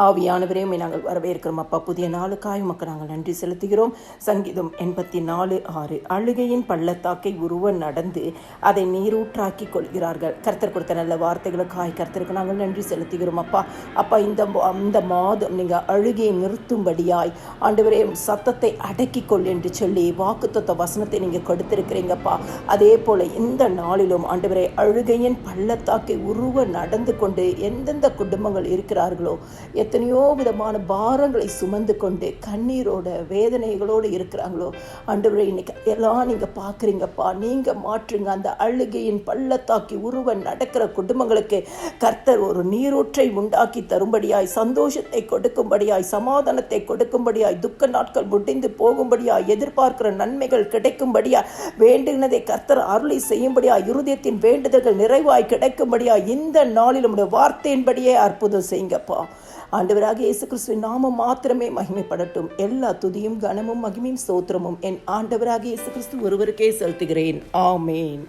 ஆவியானவரே நாங்கள் வரவேற்கிறோம். அப்பா புதிய நாளுக்காய் உமக்கு நாங்கள் நன்றி செலுத்துகிறோம். சங்கீதம் எண்பத்தி நாலு ஆறு. அழுகையின் பள்ளத்தாக்கை உருவ நடந்து அதை நீரூற்றாக்கி கொள்கிறார்கள். கர்த்தர் கொடுத்த நல்ல வார்த்தைகளுக்காய் கர்த்தருக்கு நாங்கள் நன்றி செலுத்துகிறோம். அப்பா அப்பா இந்த மா- இந்த மாதம் நீங்கள் அழுகையை நிறுத்தும்படியாய் ஆண்டவரே சத்தத்தை அடக்கி கொள் என்று சொல்லி வாக்குத்தத்த வசனத்தை நீங்கள் கொடுத்திருக்கிறீங்கப்பா அதே போல இந்த நாளிலும் ஆண்டவரே அழுகையின் பள்ளத்தாக்கை உருவ நடந்து கொண்டு எந்தெந்த குடும்பங்கள் இருக்கிறார்களோ எத்தனையோ விதமான பாரங்களை சுமந்து கொண்டு கண்ணீரோட வேதனைகளோடு இருக்கிறாங்களோ? அன்றுவரை இன்னைக்கு எல்லாம் நீங்கள் பார்க்குறீங்கப்பா. நீங்கள் மாற்றுங்க. அந்த அழுகையின் பள்ளத்தாக்கி உருவ நடக்கிற குடும்பங்களுக்கு கர்த்தர் ஒரு நீரூற்றை உண்டாக்கி தரும்படியாய் சந்தோஷத்தை கொடுக்கும்படியாய் சமாதானத்தை கொடுக்கும்படியாய் துக்க நாட்கள் முடிந்து போகும்படியாய் எதிர்பார்க்கிற நன்மைகள் கிடைக்கும்படியாய் வேண்டுனதை கர்த்தர் அருளி செய்யும்படியாய் இருதயத்தின் வேண்டுதல்கள் நிறைவாய் கிடைக்கும்படியாய் இந்த நாளில் உடைய வார்த்தையின்படியே அற்புதம் செய்யுங்கப்பா. ஆண்டவராக இயேசு கிறிஸ்துவின் நாமம் மாத்திரமே மகிமைப்படட்டும். எல்லா துதியும் கனமும் மகிமையும் சோத்திரமும் என் ஆண்டவராக இயேசு கிறிஸ்து ஒருவருக்கே செலுத்துகிறேன். ஆமேன்.